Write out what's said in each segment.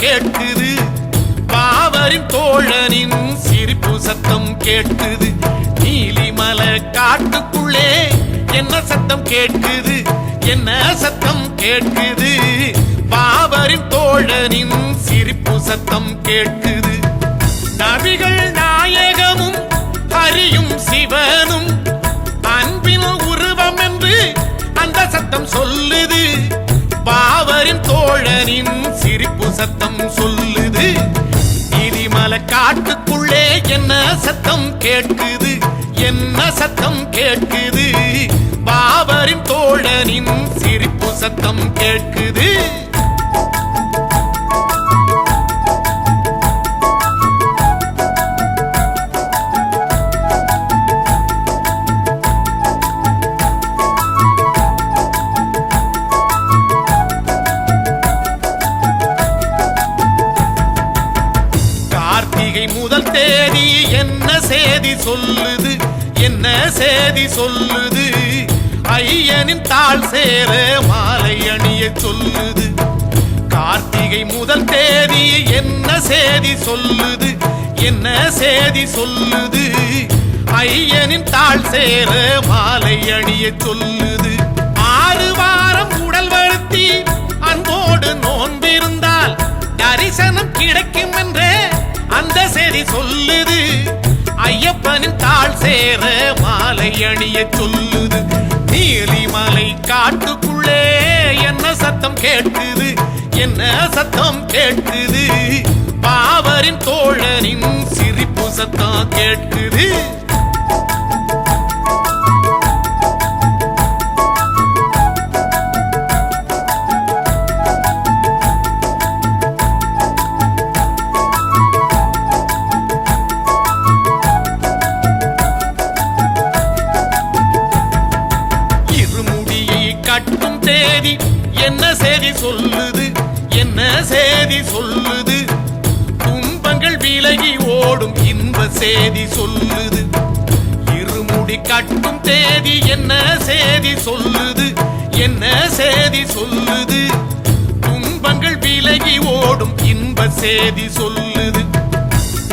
கேட்குது. பாவரின் தோழனின் சிரிப்பு சத்தம் கேட்குது. நீலிமலை காட்டுக்குள்ளே என்ன சத்தம் கேட்குது? என்ன சத்தம் கேட்குது? பாவரின் தோழனின் சிரிப்பு சத்தம் கேட்குது. சத்தம் கேட்குது என்ன சத்தம் கேட்குது? பாபரின் தோழனின் சிரிப்பு சத்தம் கேட்குது. சொல்லுது என்ன சேதி சொல்லுது? ஐயனின் தாள் சேர மாலை அணிய சொல்லுது. கார்த்திகை முதல் தேதி என்ன சேதி சொல்லுது? என்ன சேதி சொல்லுது? ஐயனின் தாள் சேர மாலை அணிய சொல்லுது. ஆறு வாரம் உடல் வருத்தி அன்போடு நோன்பிருந்தால் தரிசனம் கிடைக்கும் என்றே அந்த செய்தி சொல்லுது. ஐயப்பனின் தாள் சேர மாலை அணிய சொல்லுது. நீலிமலை காட்டுக்குள்ளே என்ன சத்தம் கேட்குது என்ன சத்தம் கேட்குது பாவரின் தோழனின் சிரிப்பு சத்தம் கேட்குது சொல்லுது என்ன சேதி சொல்லுது? துன்பங்கள் விலகி ஓடும் இன்ப சேதி சொல்லுது.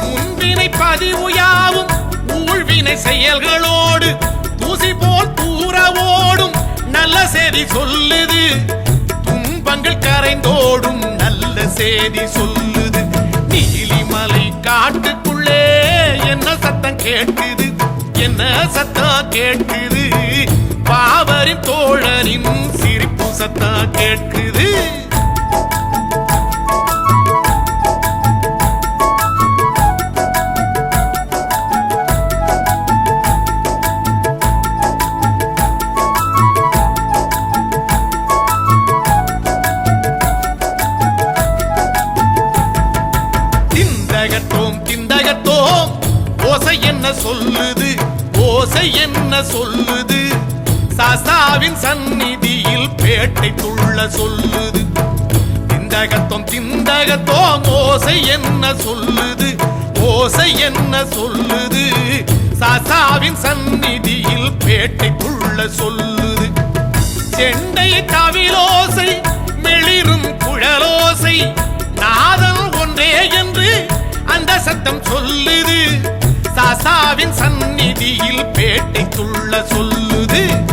முன்வினை பதிவு யாவும் ஊழ்வினை செயல்களோடு தூசி போல் தூர ஓடும் நல்ல சேதி சொல்லுது. துன்பங்கள் கரைந்தோடும் நல்ல சேதி சொல்லுது. நீலிமலை காட்டுக்குள்ளே என்ன சத்தம் கேட்குது என்ன சத்தம் கேட்குது அவரின் தோழனின் சிரிப்பு சத்தா கேட்குது. திந்தகத்தோம் ஓசை என்ன சொல்லுது? ஓசை என்ன சொல்லு சொல்லுது? திந்தகத்தோம் திந்தகத்தோம் ஓசை என்ன சொல்லுது? ஓசை என்ன சொல்லுது? சாசாவின் சந்நிதியில் பேட்டைக்குள்ள சொல்லுது. செண்டை தவிலோசை மெளிரும் குழலோசை நாதம் ஒன்றே என்று அந்த சத்தம் சொல்லுது. சாசாவின் சந்நிதியில் பேட்டை துள்ள சொல்லுது.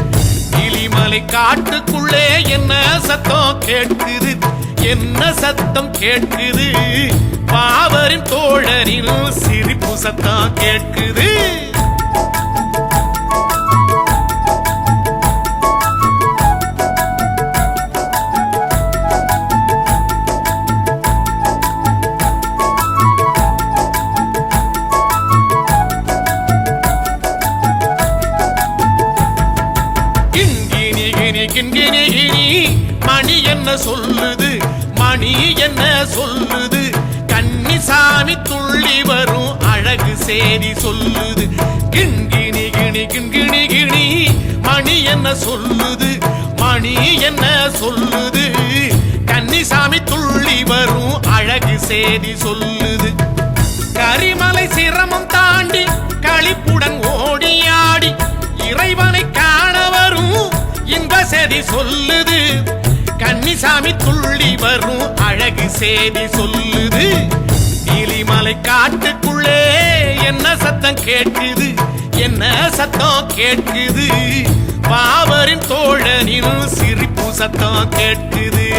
இலிமலை காட்டுக்குள்ளே என்ன சத்தம் கேட்குது? என்ன சத்தம் கேட்குது? பாவரின் தோழரின் சிரிப்பு சத்தம் கேட்குது. அழகு சேதி சொல்லுது. கரிமலை சிரமம் தாண்டி களிப்புடன் ஓடியாடி இறைவனை காண வரும் இன்ப செதி சொல்லுது. கன்னிசாமி துள்ளி வரும் அழகு சேதி சொல்லுது. நீலிமலை காட்டுக்குள்ளே என்ன சத்தம் கேட்குது? என்ன சத்தம் கேட்குது? பாவரின் தோழனின் சிரிப்பு சத்தம் கேட்குது.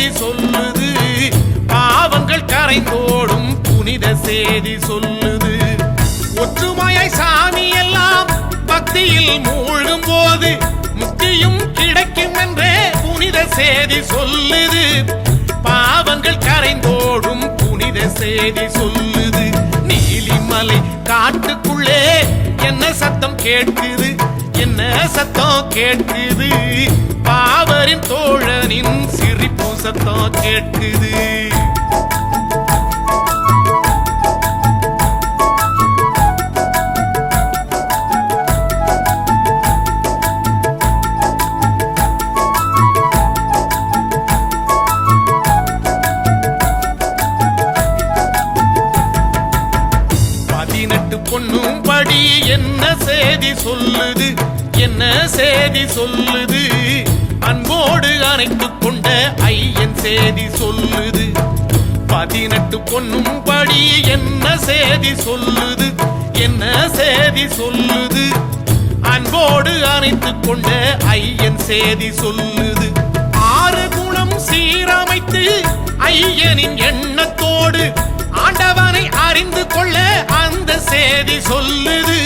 செய்தி சொல்லுது. பாவங்கள் கரைந்தோடும் புனித செய்தி சொல்லுது. ஒற்றுமையை சாமி எல்லாம் பக்தியில் மூழ்கும் போது முக்தியும் கிடைக்கும் என்றே புனித செய்தி சொல்லுது. பாவங்கள் கரைந்தோடும் புனித செய்தி சொல்லுது. நீலிமலை காட்டுக்குள்ளே என்ன சத்தம் கேட்குது? என்ன சத்தம் கேட்குது. பாவரின் தோழனின் சிரிப்பு சத்தம் கேட்குது. பொண்ணும்படி என்ன செய்தி சொல்லுது? என்ன செய்தி சொல்லுது? அன்போடு அணைத்து கொண்ட ஐயன் செய்தி சொல்லுது. ஆறு குணம் சீரமைத்து ஐயனின் எண்ணத்தோடு ஆண்டவனை அறிந்து கொள்ள அந்த செய்தி சொல்லுது.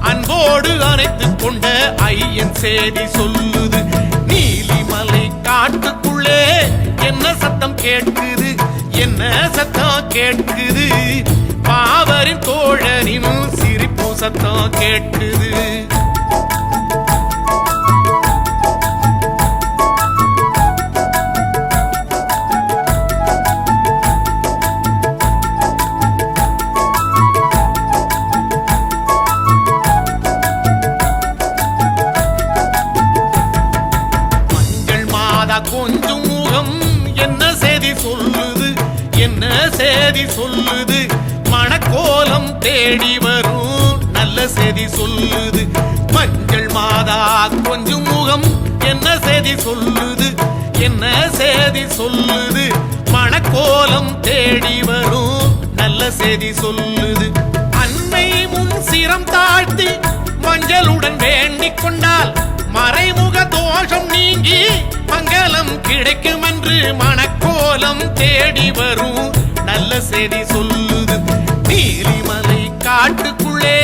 அன்போடு அணைத்து கொண்ட ஐயன் செய்தி சொல்லுது. நீலிமலை காட்டுக்குள்ளே என்ன சத்தம் கேட்குது? சத்தம் கேட்குது. பாவரின் தோழனின் சிரிப்பு சத்தம் கேட்குது. சொல்லுது மணக்கோலம் தேடி வரும். நல்ல செய்தி சொல்லுது மஞ்சள் மாதா கொஞ்சம் முகம். என்ன செய்தி சொல்லுது என்ன செய்தி சொல்லுது மணக்கோலம் தேடி வரும். நல்ல செய்தி சொல்லுது. அன்னை முன் சிரம் தாழ்த்தி மஞ்சளுடன் வேண்டிக் கொண்டால் மறைமுக தோஷம் நீங்கி மங்களம் கிடைக்கும் என்று மணக்கோலம் தேடி வரும். நல்ல செடி சொல்லுது. நீலிமலை காட்டுக்குள்ளே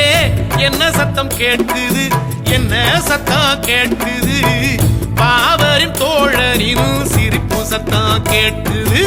என்ன சத்தம் கேட்குது? என்ன சத்தம் கேட்குது? பாவரின் தோழரின் சிரிப்பு சத்தம் கேட்குது.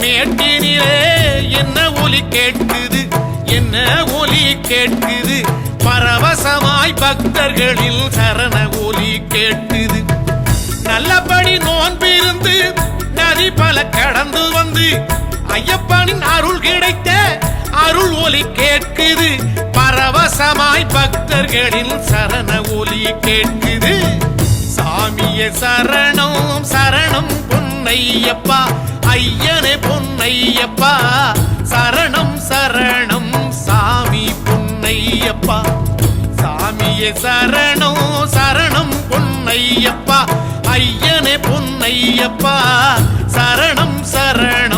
மேட்டினிலே என்ன ஒலி கேட்குது? என்ன ஒலி கேட்குது? பரவசமாய் பக்தர்களில் சரண ஒலி கேட்குது. நல்லபடி நோன்பிருந்து நதி பல கடந்து வந்து ஐயப்பனின் அருள் கிடைத்த அருள் ஒலி கேட்குது. பரவசமாய் பக்தர்களின் சரண ஒலி கேட்குது. சாமிய சரணம் சரணம் பொன்னையப்பா ஐயனே பொன்னையப்பா சரணம் சரணம் சாமி பொன்னையப்பா. சாமியே சரணம் சரணம் பொன்னையப்பா ஐயனே பொன்னையப்பா சரணம் சரணம்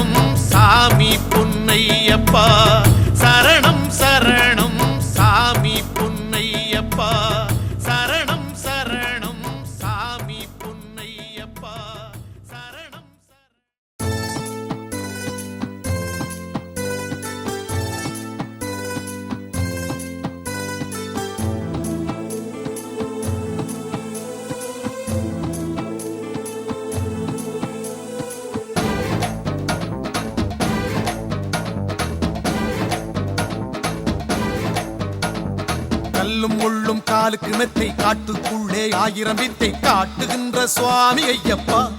காலு கிணத்தை காட்டுக்குள்ளே ஆயிரம் வித்தை. காட்டுகின்ற சுவாமி ஐயப்பா.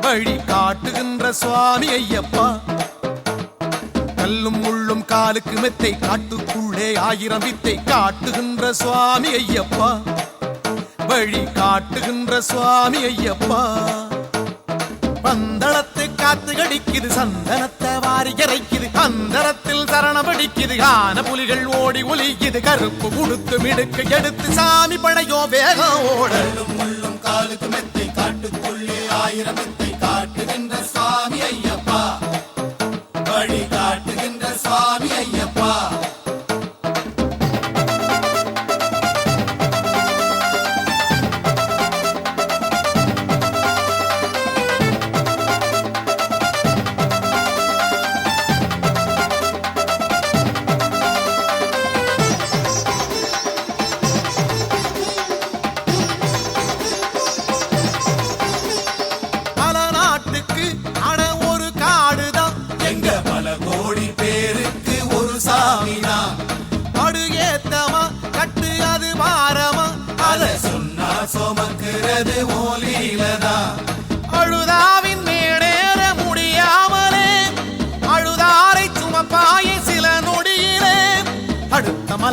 வழி காட்டுகின்ற சுவாமி ஐயப்பா. கல்லும் முள்ளும் காலுக்கு மெத்தை காட்டுக்குள்ளே ஆயிரம் வித்தை. காட்டுகின்ற சுவாமி ஐயப்பா. வழி காட்டுகின்ற சுவாமி ஐயப்பா. பந்தளத்து காத்து கடிக்குது சந்தனத்தை வாரி இறைக்குது. அந்தரத்தில் சரணபடிக்குது ஆன புலிகள் ஓடி ஒலிக்குது. கருப்பு கொடுத்து மிடுக்கு எடுத்து சாமி படையோ வேகம் ஓடும் காலுக்கு மெத்தை காட்டுக்குள்ளே ஆயிரம் மெத்தை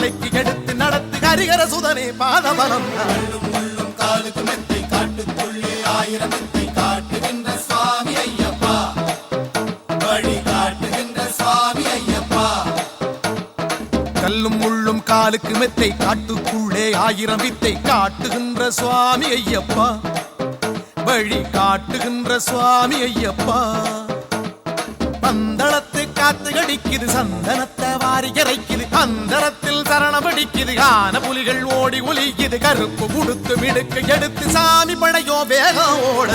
அடுத்த மலைக்கு எடுத்து நடத்து கரிகர சுதனே பாதபலம். காலுக்கு மெத்தை காட்டுக்குள்ளே ஆயிரம் மெத்தை காட்டுகின்ற சுவாமி ஐயப்பா வழி காட்டுகின்ற சுவாமி ஐயப்பா கல்லும் முள்ளும் காலுக்கு மெத்தை காட்டுக்குள்ளே ஆயிரம் வித்தை காட்டுகின்ற சுவாமி ஐயப்பா. வழி காட்டுகின்ற சுவாமி ஐயப்பா. பந்தள காத்து கடிக்குது சந்தனத்தை வாரி இறைக்குது. அந்தரத்தில் சரணபடிக்குது ஆன புலிகள் ஓடி ஒலிக்குது. கருப்பு கொடுத்து மிடுக்கு எடுத்து சாமி படையோ வேகம் ஓட.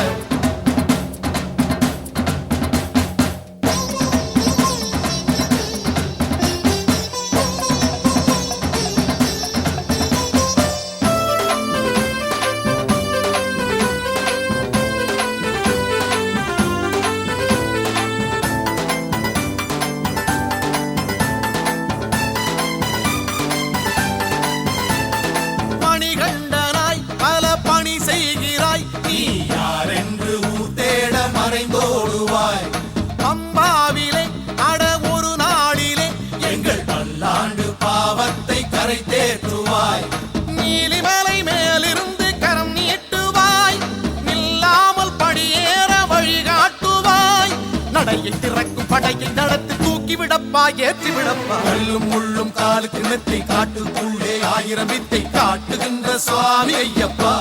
நடையை திறக்கும் படையை நடத்தி தூக்கி விடப்பா ஏற்றி விடப்பா. கல்லும் முள்ளும் காலு கிணத்தை காட்டுக்குள்ளே ஆயிரம் வித்தை காட்டுகின்ற சுவாமி ஐயப்பா.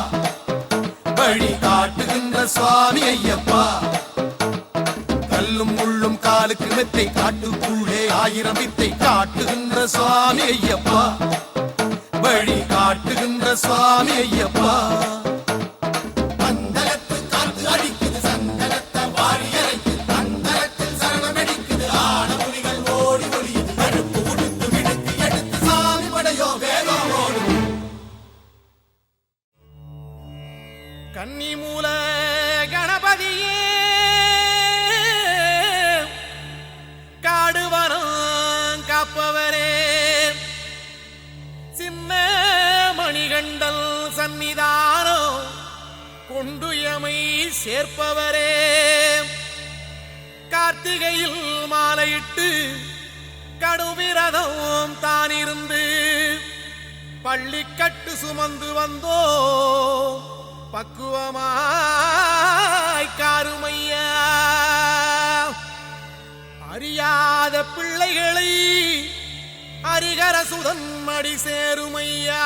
வழி காட்டுகின்ற சுவாமி ஐயப்பா. கல்லும் முள்ளும் காலு கிணத்தை காட்டுக்குள்ளே ஆயிரம் வித்தை காட்டுகின்ற சுவாமி ஐயப்பா. வழி காட்டுகின்ற சுவாமி ஐயப்பா. கணபதியே காடுவனம் காப்பவரே. சின்ன மணிகண்டல் சந்நிதானம் கொண்டுயமை சேர்ப்பவரே. கார்த்திகையில் மாலையிட்டு கடுவிரதம் தானிருந்து பள்ளிக்கட்டு சுமந்து வந்தோ பக்குவமாய் காருமையா? அறியாத பிள்ளைகளை அரிகர சுதன்மடி சேருமையா?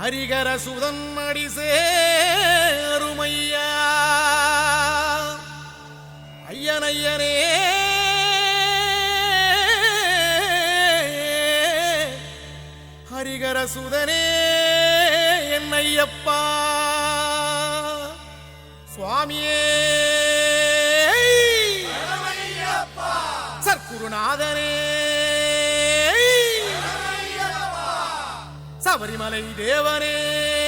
அரிகர சுதன்மடி சேருமையா? ஐயனையனே ஹரிகர சுதனே என்னையப்பா. சுவாமியே. சற்குருநாதனே சபரிமலை தேவனே.